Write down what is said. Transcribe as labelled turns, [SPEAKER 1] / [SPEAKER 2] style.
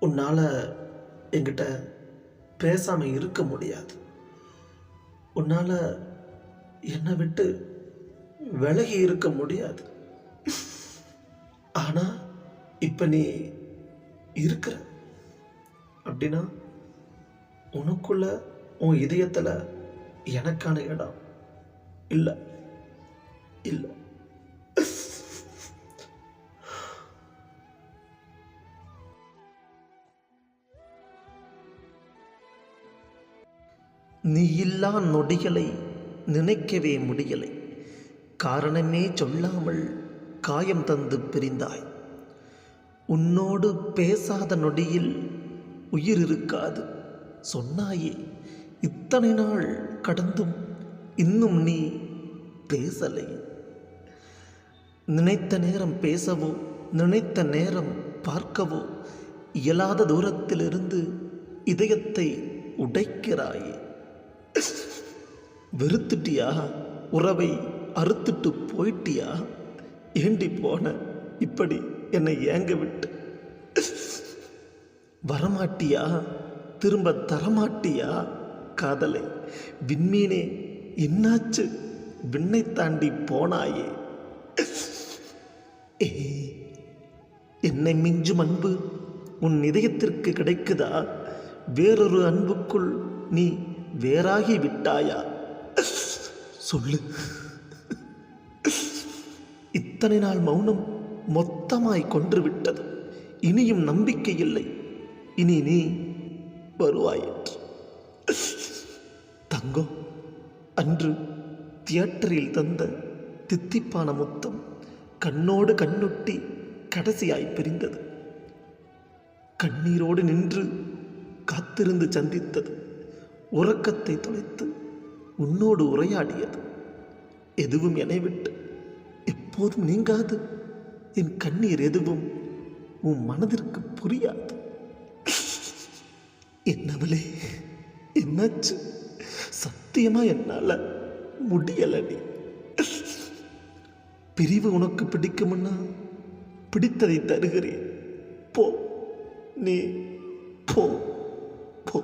[SPEAKER 1] உன்னால் என்கிட்ட பேசாமல் இருக்க முடியாது. உன்னால் என்னை விட்டு விலகி இருக்க முடியாது. ஆனால் இப்போ நீ இருக்கிற அப்படின்னா உனக்குள்ள உன் இதயத்தில் எனக்கான இடம் இல்லை. இல்லை. நீ இல்லா நொடிகளை நினைக்கவே முடியலை. காரணமே சொல்லாமல் காயம் தந்து பிரிந்தாய். உன்னோடு பேசாத நொடியில் உயிர் இருக்காது. சொன்னாயே இத்தனை நாள் கடந்தும் இன்னும் நீ பேசலை. நினைத்த நேரம் பேசவோ நினைத்த நேரம் பார்க்கவோ இயலாத தூரத்திலிருந்து இதயத்தை உடைக்கிறாயே. வெறுத்துட்டியா? உறவை அறுத்துட்டு போயிட்டியா? ஏண்டி போன? இப்படி என்னை ஏங்க விட்டு? வரமாட்டியா? திரும்ப தரமாட்டியா? காதலை விண்மீனே என்னாச்சு? விண்ணை தாண்டி போனாயே? ஏய், என்னை மிஞ்சும் அன்பு உன் இதயத்திற்கு கிடைக்குதா? வேறொரு அன்புக்குள் நீ வேறாகி விட்டாயா? சொல்லு. இத்தனை நாள் மௌனம் மொத்தமாய் கொன்று விட்டது. இனியும் நம்பிக்கை இல்லை. இனி நீ வருவாயிற்று தங்கம் அன்று தியேட்டரில் தந்த தித்திப்பான முத்தம் கண்ணோடு கண்ணொட்டி கடைசியாய் பிரிந்தது. கண்ணீரோடு நின்று காத்திருந்து சந்தித்தது. உறக்கத்தை தொலைத்து உன்னோடு உரையாடியது. எதுவும் என்னை விட்டு எப்போதும் நீங்காது. என் கண்ணீர் எதுவும் உன் மனதிற்கு புரியாது. என்னவளே என்னாச்சு? சத்தியமா என்னால முடியல நீ. பிரிவு உனக்கு பிடிக்கும்னா பிடித்ததை தருகிறேன். போ நீ போ போ.